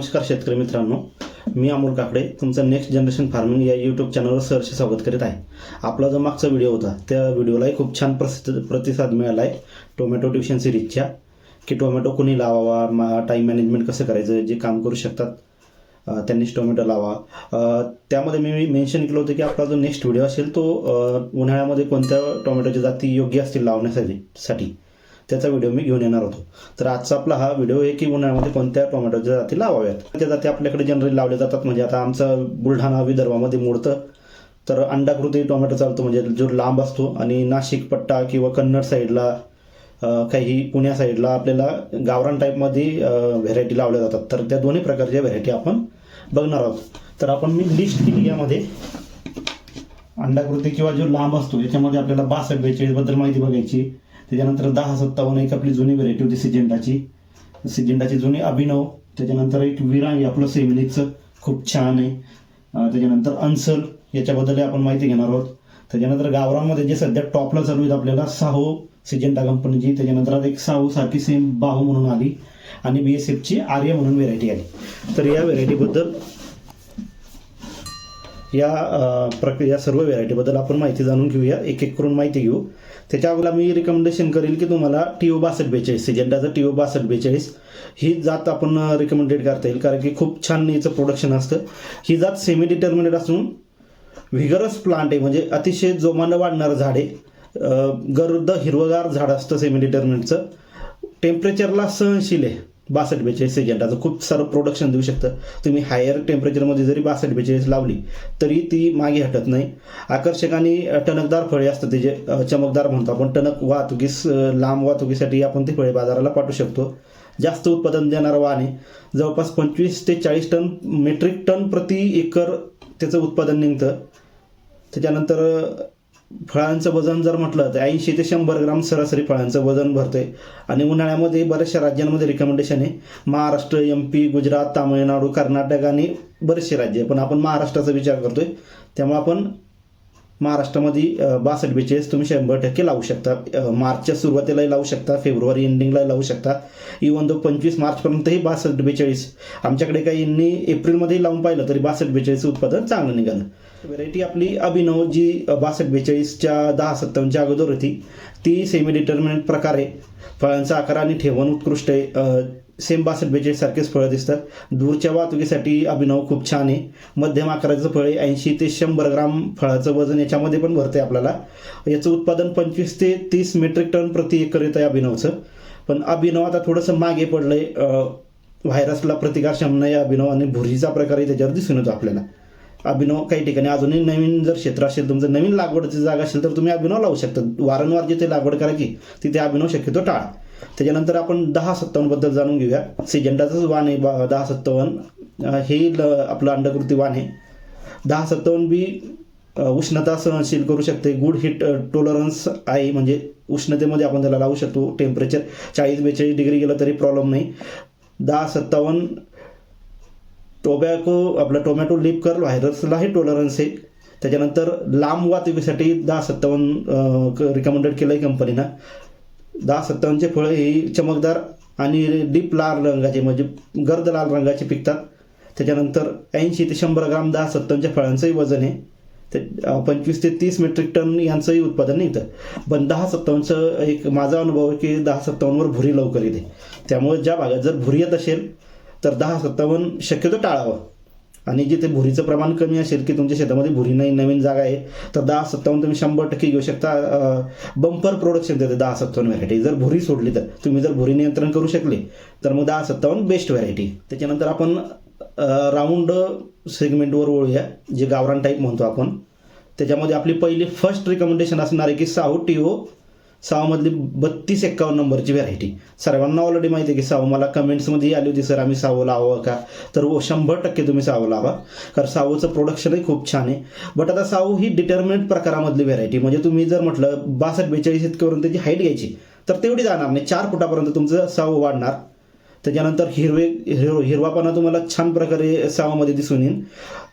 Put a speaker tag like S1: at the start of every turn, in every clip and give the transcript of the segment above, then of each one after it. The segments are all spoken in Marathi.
S1: नमस्कार शेतकरी मित्रांनो मी अमोल काकडे तुमचं नेक्स्ट जनरेशन फार्मिंग या यूट्यूब चॅनलवर सहर्ष स्वागत करीत आहे. आपला जो मागचा व्हिडिओ होता त्या व्हिडिओलाही खूप छान प्रसिद्ध प्रतिसाद मिळाला आहे टोमॅटो ट्युशन सिरीजच्या की टोमॅटो कोणी लावावा मा टाईम मॅनेजमेंट कसं करायचं जे काम करू शकतात त्यांनीच टोमॅटो लावा. त्यामध्ये मी मेन्शन केलं होतं की आपला जो नेक्स्ट व्हिडिओ असेल तो उन्हाळ्यामध्ये कोणत्या टोमॅटोच्या जाती योग्य असतील लावण्यासाठी? साठी त्याचा व्हिडिओ मी घेऊन येणार होतो. तर आजचा आपला हा व्हिडिओ आहे की उन्हाळ्यामध्ये कोणत्या टोमॅटोच्या जाती लावाव्यात? त्या जाती आपल्याकडे जनरली लावल्या जातात? म्हणजे आता आमचं बुलढाणा विदर्भामध्ये मोडतं तर अंडाकृती टोमॅटो चालतो. म्हणजे जो लांब असतो आणि नाशिक पट्टा किंवा कन्नड साईडला काही पुण्या साईडला आपल्याला गावरान टाईपमध्ये व्हेरायटी लावल्या जातात. तर त्या दोन्ही प्रकारच्या व्हेरायटी आपण बघणार आहोत. तर आपण मी लिस्ट केली यामध्ये. अंडाकृती किंवा जो लांब असतो याच्यामध्ये आपल्याला बासष्ट बेचाळीसबद्दल माहिती बघायची. त्याच्यानंतर दहा सत्तावन्न एक आपली जुनी व्हेरायटी होती सिजेंडाची. सिजेंडाची जुनी अभिनव त्याच्यानंतर एक विरांगी आपलं सेमिनीचं. खूप छान आहे. त्याच्यानंतर अन्सल याच्याबद्दल आपण माहिती घेणार आहोत. त्याच्यानंतर गावरांमध्ये जे सध्या टॉपला चालू आहेत आपल्याला साहो सिजेंटा कंपनीची त्याच्यानंतर आता एक साहू सारखी सेम बाहू म्हणून आली. आणि बी एस एफची आर्य म्हणून व्हेरायटी आली. तर या व्हेरायटीबद्दल या प्रक्रिया या सर्व व्हेरायटीबद्दल आपण माहिती जाणून घेऊया. एक एक करून माहिती घेऊ. त्याच्या अगोदर मी रिकमेंडेशन करेल की तुम्हाला टी ओ बासष्ट बेचाळीस सिजेंडाचं टी ओ बासष्ट बेचाळीस ही जात आपण रिकमेंडेड करता येईल. कारण की खूप छान याचं प्रोडक्शन असतं. ही जात सेमी डिटर्मिनेट असून व्हिगरस प्लांट आहे. म्हणजे अतिशय जोमानं वाढणारं झाड आहे. गर्द हिरवगार झाड असतं सेमी डिटर्मिनेटचं टेम्परेचरला सहनशील आहे. बासष्ट बेचाळीस सेजंटाचं खूप सारं प्रोडक्शन देऊ शकतं. तुम्ही हायर टेम्परेचरमध्ये जरी बासष्ट बेचाळीस लावली तरी ती मागे हटत नाही. आकर्षक आणि टणकदार फळे असतं ते जे चमकदार म्हणतो आपण. टणक वाहतुकीस लांब वाहतुकीसाठी आपण ती फळे बाजाराला पाठवू शकतो. जास्त उत्पादन देणारं वाहने जवळपास पंचवीस ते चाळीस टन मेट्रिक टन प्रति एकर त्याचं उत्पादन निघतं. त्याच्यानंतर फळांचं वजन जर म्हटलं तर ऐंशी ते शंभर ग्राम सरासरी फळांचं वजन भरते आणि उन्हाळ्यामध्ये बऱ्याचशा राज्यांमध्ये रिकमेंडेशन आहे. महाराष्ट्र एम पी गुजरात तामिळनाडू कर्नाटक आणि बरेचसे राज्य. आहे. पण आपण महाराष्ट्राचा विचार करतोय. त्यामुळे आपण महाराष्ट्रामध्ये बासष्ट बेचाळीस तुम्ही शंभर टक्के लावू शकता. मार्चच्या सुरुवातीलाही लावू शकता. फेब्रुवारी एंडिंगलाही लावू शकता. इवन दो पंचवीस मार्चपर्यंतही बासष्ट बेचाळीस आमच्याकडे काही यांनी एप्रिलमध्येही लावून पाहिलं तरी बासष्ट बेचाळीस उत्पादन चांगलं निघालं. व्हेरायटी आपली अभिनव जी बासष्ट बेचाळीसच्या दहा सत्तावन्नच्या अगोदर होती ती सेमी डिटर्मिनेंट प्रकारे फळांचा आकार आणि ठेवण उत्कृष्ट आहे. सेम बासष्ट बेचाळीससारखेच फळं दिसतात. दूरच्या वाहतुकीसाठी अभिनव खूप छान आहे. मध्यम आकाराचं फळ आहे. ऐंशी ते शंभर ग्राम फळाचं वजन याच्यामध्ये पण भरते आपल्याला. याचं उत्पादन पंचवीस ते तीस मेट्रिक टन प्रति एकर येतं आहे अभिनवचं. पण अभिनव आता थोडंसं मागे पडलंय. आहे व्हायरसला प्रतिकारक्षम नाही अभिनव आणि भुर्जीचा प्रकारही त्याच्यावर दिसून येतो आपल्याला. अभिनव काही ठिकाणी अजूनही नवीन जर क्षेत्र असेल तुमचं नवीन लागवडची जागा असेल तर तुम्ही अभिनव लावू शकता. वारंवार जिथे लागवड करायची तिथे अभिनव शक्यतो टाळा. त्याच्यानंतर आपण दहा सत्तावन्नबद्दल जाणून घेऊया. सिजेंडाचंच वाण आहे बा- दहा सत्तावन्न. हे ल- आपलं अंडकृती वाण आहे. दहा सत्तावन्न बी उष्णता सहनशील करू शकते. गुड हिट टॉलरन्स आहे. म्हणजे उष्णतेमध्ये आपण त्याला लावू शकतो. टेम्परेचर चाळीस बेचाळीस डिग्री गेलं तरी प्रॉब्लेम नाही. दहा सत्तावन्न टोबॅको आपलं टोमॅटो लिप कर्ल व्हायरसलाही टॉलरन्स आहे. त्याच्यानंतर लांब वाहतुकीसाठी दहा सत्तावन्न रिकमेंडेड केलं आहे कंपनीनं दहा सत्तावन्नचे फळं ही चमकदार आणि डीप लाल रंगाचे म्हणजे गर्द लाल रंगाचे पिकतात. त्याच्यानंतर ऐंशी ते शंभर ग्राम दहा सत्तावन्नच्या फळांचंही वजन आहे. ते पंचवीस ते तीस मेट्रिक टन यांचंही उत्पादन निघतं पण दहा सत्तावन्नचं एक माझा अनुभव आहे की दहा सत्तावन्नवर भुरी लवकर येते. त्यामुळे ज्या भागात जर भुरी येत असेल तर दहा सत्तावन्न शक्यतो टाळावं. आणि जिथे भुरीचं प्रमाण कमी असेल की तुमच्या शेतामध्ये भुरी नाही नवीन जागा आहे तर दहा सत्तावन्न तुम्ही शंभर टक्के घेऊ शकता. बंपर प्रोडक्शन देते दहा सत्तावन्न व्हरायटी जर भुरी सोडली तर तुम्ही जर भुरी नियंत्रण करू शकले तर मग दहा सत्तावन्न बेस्ट व्हरायटी त्याच्यानंतर आपण राऊंड सेगमेंटवर वळूया जे गावरान टाईप म्हणतो आपण. त्याच्यामध्ये आपली पहिली फर्स्ट रिकमेंडेशन असणार आहे की साऊ टी ओ सावामधली बत्तीस एक्कावन्न नंबरची व्हरायटी सर्वांना ऑलरेडी माहिती आहे की साऊ मला कमेंट्समध्ये आली होती सर आम्ही सावं लावावं का? तर हो शंभर टक्के तुम्ही सावं लावा कारण सावूचं प्रोडक्शनही खूप छान आहे. बट आता साऊ ही डिटर्मिनेट प्रकारामधली व्हरायटी म्हणजे तुम्ही जर म्हटलं बासष्ट बेचाळीस इतकेपर्यंत त्याची हाईट घ्यायची तर तेवढी जाणार नाही. चार फुटापर्यंत तुमचं सावं वाढणार. त्याच्यानंतर हिरवे हिरव हिरवापणा तुम्हाला छान प्रकारे सावामध्ये दिसून येईल.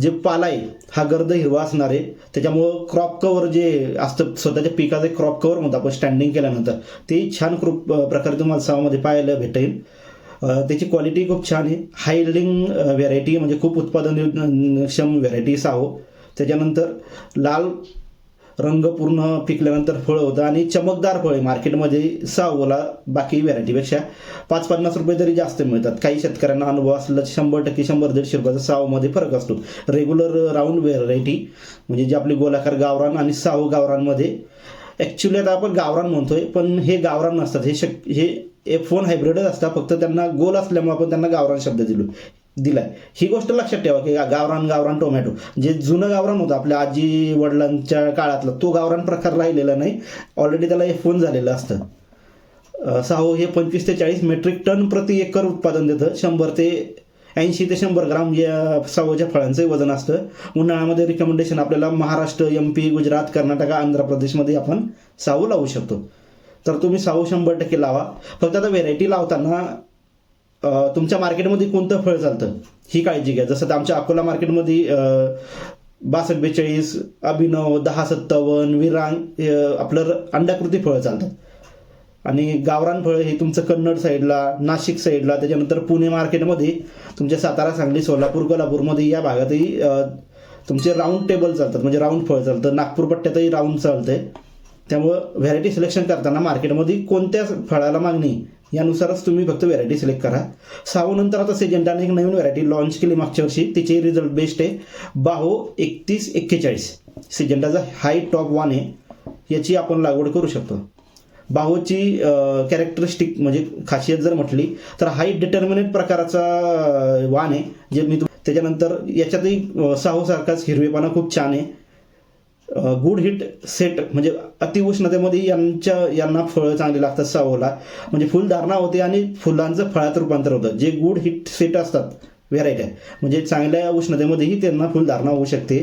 S1: जे पाला आहे हा गर्द हिरवा असणार आहे. त्याच्यामुळं क्रॉप कवर जे असतं स्वतःच्या पिकाचे क्रॉप कवर म्हणतो आपण स्टँडिंग केल्यानंतर ते छान क्रूप प्रकारे तुम्हाला सावामध्ये पाहायला भेटेल. त्याची क्वालिटी खूप छान आहे. हाय यिल्डिंग व्हेरायटी म्हणजे खूप उत्पादनक्षम व्हेरायटी साहो त्याच्यानंतर लाल रंग पूर्ण पिकल्यानंतर फळं होतं आणि चमकदार फळ आहे. मार्केटमध्ये सावला बाकी व्हरायटीपेक्षा पाच पन्नास रुपये तरी जास्त मिळतात. काही शेतकऱ्यांना अनुभव असला तर शंभर टक्के शंभर दीडशे रुपयाचा सावमध्ये फरक असतो. रेग्युलर राऊंड व्हेरायटी म्हणजे जे आपली गोलाकार गावरान आणि साव गावरांमध्ये ॲक्च्युली आता आपण गावरान म्हणतोय पण हे गावरान नसतात. हे शक हे एफ वन हायब्रिडच असतात. फक्त त्यांना गोल असल्यामुळे आपण त्यांना गावरान शब्द दिलो. दिलाय. ही गोष्ट लक्षात ठेवा की गावरान गावरान टोमॅटो. जे जुनं गावरान होतं आपल्या आजी वडिलांच्या काळातला तो गावरान प्रकार राहिलेला नाही. ऑलरेडी त्याला एफ वन झालेलं असतं. साहो हे पंचवीस ते चाळीस मेट्रिक टन प्रति एकर उत्पादन देतं. शंभर ते ऐंशी ते शंभर ग्राम या सावोच्या फळांचं वजन असतं. उन्हाळ्यामध्ये रिकमेंडेशन आपल्याला महाराष्ट्र एम पी गुजरात कर्नाटक आंध्र प्रदेशमध्ये आपण सावू लावू शकतो. तर तुम्ही सावू शंभर टक्के लावा. फक्त आता व्हेरायटी लावताना तुमच्या मार्केटमध्ये कोणतं फळ चालतं? ही काळजी घ्या. जसं आमच्या अकोला मार्केटमध्ये बासष्ट बेचाळीस अभिनव दहा सत्तावन्न विरांग हे, आपलं र- अंडाकृती फळं चालतात. आणि गावरान फळं हे तुमचं कन्नड साईडला नाशिक साईडला त्याच्यानंतर पुणे मार्केटमध्ये तुमच्या सातारा सांगली सोलापूर कोल्हापूरमध्ये या भागातही तुमचे राऊंड टेबल चालतात. म्हणजे राऊंड फळ चालतं. नागपूर पट्ट्यातही राऊंड चालतंय. त्यामुळं व्हरायटी सिलेक्शन करताना मार्केटमध्ये कोणत्या फळाला मागणी? यानुसारच तुम्ही फक्त व्हरायटी सिलेक्ट करा. सावनंतर आता सेजंटाने एक नवीन व्हरायटी लॉन्च केली मागच्या वर्षी. तिचे रिझल्ट बेस्ट आहे. बाहो एकतीस एक्केचाळीस. सिजंटाचा हाय टॉप वान आहे. याची आपण लागवड करू शकतो. बाहोची कॅरेक्टरिस्टिक म्हणजे खासियत जर म्हटली तर हाय डिटर्मिनेट प्रकाराचा वान वाण आहे. जे मी त्याच्यानंतर याच्यातही साहूसारखाच साहोसारखाच हिरवेपणा खूप छान आहे. गुड हिट सेट म्हणजे अतिउष्णतेमध्ये यांच्या यांना फळं चांगली लागतात सावला. म्हणजे फुलधारणा होते आणि फुलांचं फळात रूपांतर होतं. जे गुड हिट सेट असतात व्हेरायट्या म्हणजे चांगल्या उष्णतेमध्येही त्यांना फुलधारणा होऊ शकते.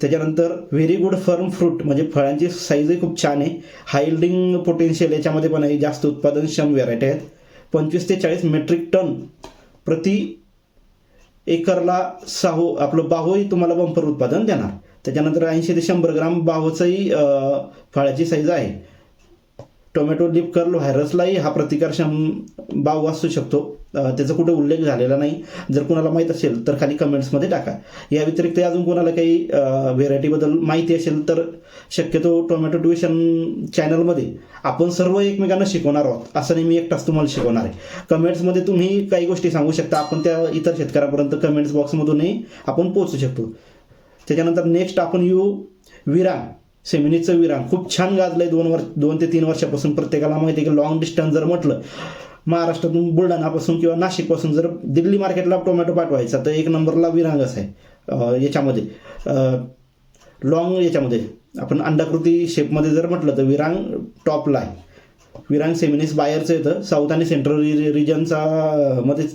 S1: त्याच्यानंतर व्हेरी गुड फर्म फ्रूट म्हणजे फळांची साईजही खूप छान आहे. हायल्डिंग पोटेन्शियल याच्यामध्ये पण आहे. जास्त उत्पादनक्षम व्हेरायटी आहेत. पंचवीस ते चाळीस मेट्रिक टन प्रति एकरला साहो आपलं बाहोही तुम्हाला बंपर उत्पादन देणार. त्याच्यानंतर ऐंशी ते शंभर ग्राम बाहूचाही फळाची साईज आहे. टोमॅटो लिप कर्ल व्हायरसलाही हा प्रतिकारक्षम बाव असू शकतो. त्याचा कुठे उल्लेख झालेला नाही. जर कुणाला माहीत असेल तर खाली कमेंट्समध्ये टाका. या व्यतिरिक्त अजून कोणाला काही व्हेरायटीबद्दल माहिती असेल तर शक्यतो टोमॅटो ट्युशन चॅनलमध्ये आपण सर्व एकमेकांना शिकवणार आहोत. असं नाही मी एकटाच तुम्हाला शिकवणार आहे. कमेंट्समध्ये तुम्ही काही गोष्टी सांगू शकता. आपण त्या इतर शेतकऱ्यापर्यंत कमेंट्स बॉक्समधूनही आपण पोहोचू शकतो. त्याच्यानंतर नेक्स्ट आपण येऊ विरांग सेमिनीचं विरांग खूप छान गाजलंय दोन वर्ष दोन ते तीन वर्षापासून प्रत्येकाला माहिती आहे की लॉंग डिस्टन्स जर म्हटलं महाराष्ट्रातून बुलढाणापासून किंवा नाशिकपासून जर दिल्ली मार्केटला टोमॅटो पाठवायचा तर एक नंबरला विरांगच आहे. याच्यामध्ये लॉंग याच्यामध्ये. आपण अंडाकृती शेपमध्ये जर म्हटलं तर विरांग टॉपला आहे विरांग सेमिनिस बायरचं येतं. साऊथ आणि सेंट्रल रिजनचा मध्ये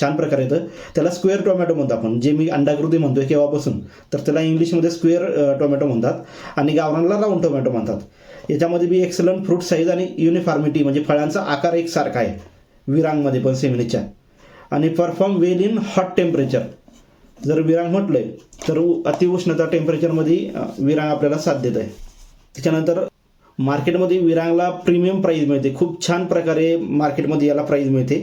S1: छान प्रकार येतं त्याला स्क्वेअर टोमॅटो म्हणतो आपण. जे मी अंडाकृती म्हणतोय केव्हापासून तर त्याला इंग्लिशमध्ये स्क्वेअर टोमॅटो म्हणतात. आणि गावरानला राऊंड टोमॅटो म्हणतात. याच्यामध्ये बी एक्सलंट फ्रूट साईज आणि युनिफॉर्मिटी म्हणजे फळांचा आकार एकसारखा आहे. विरांगमध्ये पण सेमिनीच्या. आणि perform well in hot temperature जर विरांग म्हटलंय तर अतिउष्णता टेम्परेचरमध्ये विरांग आपल्याला साथ देत आहे त्याच्यानंतर मार्केटमध्ये विरांगला प्रीमियम प्राईज मिळते. खूप छान प्रकारे मार्केटमध्ये याला प्राईज मिळते.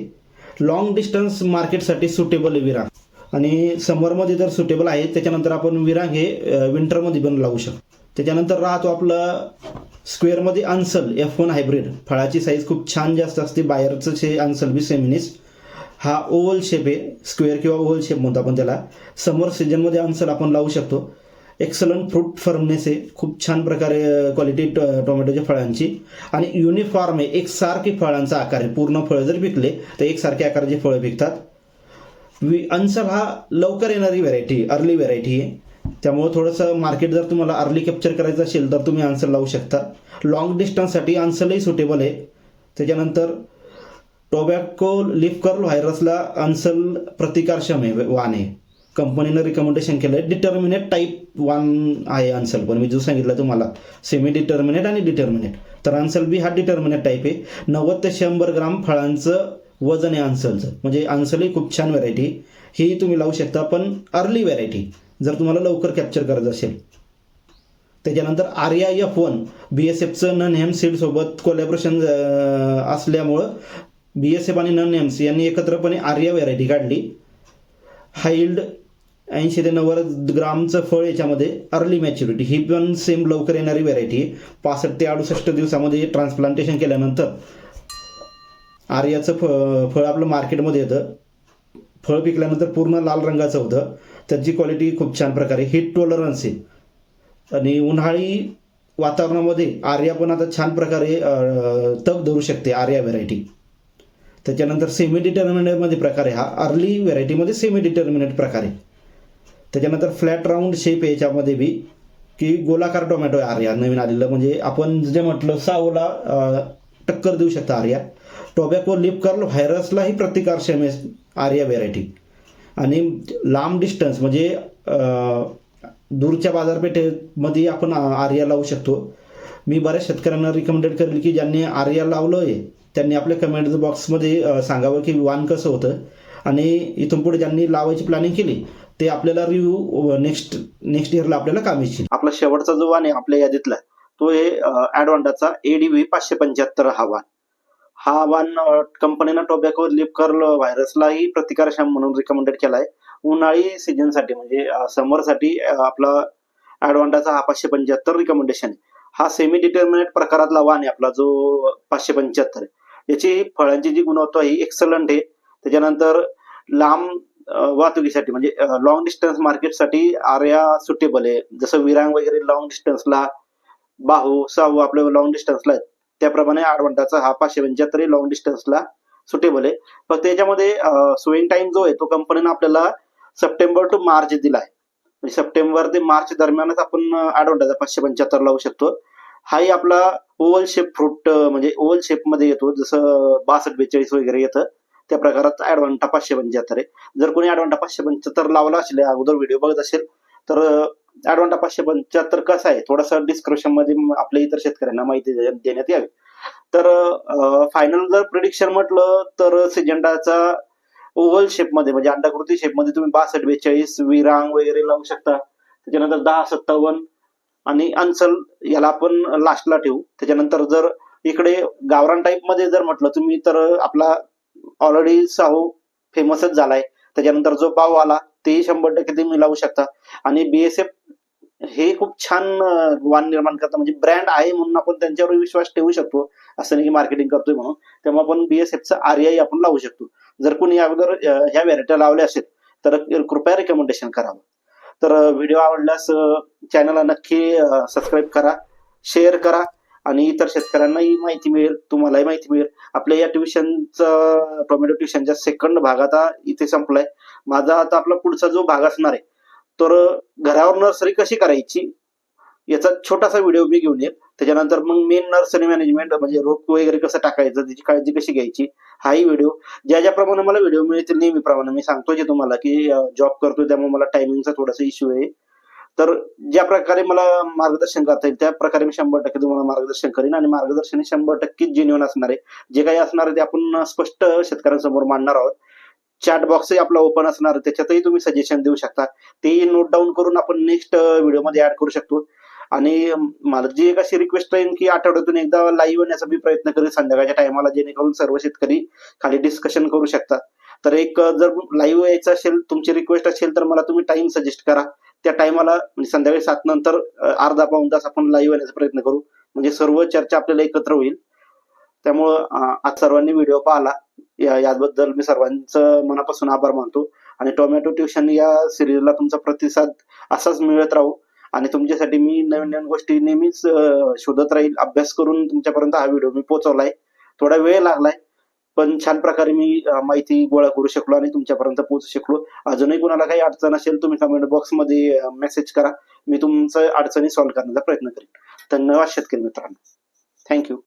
S1: लॉंग डिस्टन्स मार्केटसाठी सुटेबल आहे विरांग. आणि समरमध्ये तर सुटेबल आहे त्याच्यानंतर आपण विरांग हे विंटरमध्ये पण लावू शकतो. त्याच्यानंतर राहतो आपलं स्क्वेअरमध्ये अन्सल एफ वन हायब्रिड फळाची साईज खूप छान जास्त असते बाहेरचं शे अन्सल बी सेमिनिस हा ओव्हल शेप आहे स्क्वेअर किंवा ओव्हल शेप म्हणतो आपण त्याला. समर सीजनमध्ये अन्सल आपण लावू शकतो. एक्सलंट फ्रूट फर्मनेस आहे खूप छान प्रकारे क्वालिटी टोमॅटोच्या फळांची. आणि युनिफॉर्म आहे एकसारखी फळांचा आकार आहे. पूर्ण फळं जर पिकले तर एकसारखे आकाराची फळं पिकतात. वि अन्सल हा लवकर येणारी व्हेरायटी अर्ली व्हेरायटी आहे. त्यामुळं थोडंसं मार्केट जर तुम्हाला अर्ली कॅप्चर करायचं असेल तर तुम्ही आन्सर लावू शकता. लॉंग डिस्टन्ससाठी आन्सरही सुटेबल आहे. त्याच्यानंतर टोबॅको लिफ कर्ल व्हायरसला अन्सल प्रतिकारक्षम आहे वाण आहे. कंपनीनं रिकमेंडेशन केलं आहे डिटर्मिनेट टाईप वन आहे अन्सल पण मी जो सांगितलं तुम्हाला सेमी डिटर्मिनेट आणि डिटर्मिनेट तर अन्सल बी हा डिटर्मिनेट टाईप आहे. नव्वद ते शंभर ग्राम फळांचं वजन आहे अन्सलचं म्हणजे अन्सल ही खूप छान व्हरायटी ही तुम्ही लावू शकता पण अर्ली व्हरायटी जर तुम्हाला लवकर कॅप्चर करायचं असेल. त्याच्यानंतर Arya F one B S एफचं Nunhems सीडसोबत कोलॅबरेशन असल्यामुळं बी एस एफ आणि नन एम सी यांनी एकत्रपणे आर्या व्हरायटी काढली. हाईल्ड ऐंशी ते नव्वद ग्रामचं फळ याच्यामध्ये अर्ली मॅच्युरिटी ही पण सेम लवकर येणारी व्हरायटी आहे. पासष्ट ते अडुसष्ट दिवसामध्ये ट्रान्सप्लांटेशन केल्यानंतर आर्याचं फ फळ आपलं मार्केटमध्ये येतं. फळ पिकल्यानंतर पूर्ण लाल रंगाचं होतं. त्याची क्वालिटी खूप छान प्रकारे. हिट टॉलरन्स आहे. आणि उन्हाळी वातावरणामध्ये आर्या पण आता छान प्रकारे तग धरू शकते आर्या व्हेरायटी त्याच्यानंतर सेमी डिटर्मिनेटमध्ये प्रकार आहे. हा अर्ली व्हरायटीमध्ये सेमी डिटर्मिनेट प्रकार आहे. त्याच्यानंतर फ्लॅट राऊंड शेप आहे याच्यामध्ये बी की गोलाकार टोमॅटो आहे आर्या नवीन आलेलं. म्हणजे आपण जे म्हटलं सावला टक्कर देऊ शकता आर्या. टोबॅको लिप कर्ल व्हायरसलाही प्रतिकारक्षम आहे आर्या व्हेरायटी आणि लांब डिस्टन्स म्हणजे दूरच्या बाजारपेठेमध्ये आपण आर्या लावू शकतो. मी बऱ्याच शेतकऱ्यांना रिकमेंडेड करेल की ज्यांनी आर्या लावलं आहे त्यांनी आपल्या कमेंट बॉक्समध्ये सांगावं की वान कसं होतं. आणि इथून पुढे ज्यांनी लावायची प्लॅनिंग केली ते आपल्याला रिव्ह्यू नेक्स्ट नेक्स्ट इयरला आपल्याला काम येईल आपला शेवटचा जो वाण आहे आपल्या यादीतला तो आहे ॲडवांटाचा एडीव्ही पाचशे पंच्याहत्तर हा वाण. हा वाण कंपनीनं टोबॅको लिप कर्ल व्हायरसलाही प्रतिकारक्षम म्हणून रिकमेंडेड केला आहे उन्हाळी सीझनसाठी म्हणजे समरसाठी आपला ॲडवांटाचा हा पाचशे पंच्याहत्तर रिकमेंडेशन आहे. हा सेमी डिटर्मिनेट प्रकारातला वाण आहे आपला जो पाचशे पंच्याहत्तर आहे. याची फळांची जी गुणवत्ता ही एक्सलंट आहे. त्याच्यानंतर लांब वाहतुकीसाठी म्हणजे लॉंग डिस्टन्स मार्केटसाठी आर्या सुटेबल आहे. जसं विरांग वगैरे लॉंग डिस्टन्सला बाहू साहू आपल्या लॉंग डिस्टन्सला आहेत. त्याप्रमाणे आडवंटाचा हा पाचशे पंच्याहत्तर लॉंग डिस्टन्सला सुटेबल आहे. फक्त याच्यामध्ये स्विंग टाइम जो आहे तो कंपनीनं आपल्याला सप्टेंबर टू मार्च दिला आहे म्हणजे सप्टेंबर ते मार्च दरम्यानच आपण आडवंटाचा पाचशे पंच्याहत्तर लावू शकतो. हाही आपला ओव्हल शेप फ्रूट म्हणजे ओव्हल शेपमध्ये येतो. जसं बासष्ट बेचाळीस वगैरे येतं. त्या प्रकारात ॲडवांटा पाचशे पंच्याहत्तर आहे जर कोणी ॲडवांटा पाचशे पंच्याहत्तर लावला असेल अगोदर व्हिडिओ बघत असेल तर ॲडवांटा पाचशे पंच्याहत्तर कसं आहे? थोडासा डिस्क्रिप्शनमध्ये आपल्या इतर शेतकऱ्यांना माहिती दे- देण्यात यावी. तर फायनल जर प्रिडिक्शन म्हटलं तर सिजेंडाचा ओव्हल शेपमध्ये म्हणजे अंडाकृती शेपमध्ये तुम्ही बासष्ट बेचाळीस विरांग वगैरे लावू शकता. त्याच्यानंतर दहा सत्तावन्न आणि अन्सल याला आपण लास्टला ठेवू. त्याच्यानंतर जर इकडे गावरान टाईपमध्ये जर म्हटलं तुम्ही तर आपला ऑलरेडी साहू फेमसच झालाय. त्याच्यानंतर जो पाव आला तेही शंभर टक्के तुम्ही लावू शकता. आणि बीएसएफ हे खूप छान वाण निर्माण करतात म्हणजे ब्रँड आहे म्हणून आपण त्यांच्यावर विश्वास ठेवू शकतो. असं नाही की मार्केटिंग करतोय म्हणून. तेव्हा आपण बीएसएफचा आरआय आपण लावू शकतो. जर कोणी अगोदर ह्या व्हॅरायटी लावल्या असेल तर कृपया रिकमेंडेशन करावं. तर व्हिडिओ आवडल्यास चॅनलला नक्की सबस्क्राईब करा शेअर करा. आणि इतर शेतकऱ्यांनाही माहिती मिळेल तुम्हालाही माहिती मिळेल. आपल्या या ट्युशनचा टोमॅटो ट्युशनच्या सेकंड भाग आता इथे संपलाय. माझा आता आपला पुढचा जो भाग असणार आहे तर घरावर नर्सरी कशी करायची याचा छोटासा व्हिडिओ मी घेऊन येईल. त्याच्यानंतर मग मेन नर्सरी मॅनेजमेंट म्हणजे रोप वगैरे कसं टाकायचं त्याची काळजी कशी घ्यायची हाही व्हिडिओ ज्या ज्याप्रमाणे मला व्हिडिओ मिळतील नेहमीप्रमाणे मी सांगतो जे तुम्हाला की जॉब करतोय त्यामुळे मला टायमिंगचा थोडासा इश्यू आहे. तर ज्या प्रकारे मला मार्गदर्शन करता येईल त्या प्रकारे मी शंभर टक्के तुम्हाला मार्गदर्शन करीन आणि मार्गदर्शन हे शंभर टक्के जेन्युअन असणार आहे जे काही असणार आहे ते आपण स्पष्ट शेतकऱ्यांसमोर मांडणार आहोत. चॅट बॉक्सही आपला ओपन असणार त्याच्यातही तुम्ही सजेशन देऊ शकता. तेही नोट डाऊन करून आपण नेक्स्ट व्हिडिओमध्ये ऍड करू शकतो. आणि मला जी एक अशी रिक्वेस्ट राहील की आठवड्यातून एकदा लाईव्ह येण्याचा मी प्रयत्न करेन संध्याकाळच्या टायमाला जेणेकरून सर्व शेतकरी खाली डिस्कशन करू शकतात तर एक जर लाईव्ह यायचं असेल तुमची रिक्वेस्ट असेल तर मला तुम्ही टाइम सजेस्ट करा. त्या टायमाला म्हणजे संध्याकाळी सात नंतर अर्धा पाऊन तास आपण लाईव्ह येण्याचा प्रयत्न करू. म्हणजे सर्व चर्चा आपल्याला एकत्र होईल. त्यामुळं आज सर्वांनी व्हिडिओ पाहिला. या याबद्दल मी सर्वांचं मनापासून आभार मानतो. आणि टोमॅटो ट्युशन या सिरीजला तुमचा प्रतिसाद असाच मिळत राहू. आणि तुमच्यासाठी मी नवीन नवीन गोष्टी नेहमीच शोधत राहील. अभ्यास करून तुमच्यापर्यंत हा व्हिडिओ मी पोहोचवलाय. थोडा वेळ लागलाय. पण छान प्रकारे मी माहिती गोळा करू शकलो आणि तुमच्यापर्यंत पोहोचू शकलो. अजूनही कुणाला काही अडचण असेल तुम्ही कमेंट बॉक्समध्ये मेसेज करा. मी तुमचं अडचणी सॉल्व्ह करण्याचा प्रयत्न करेन. धन्यवाद शेतकरी मित्रांनो. थँक्यू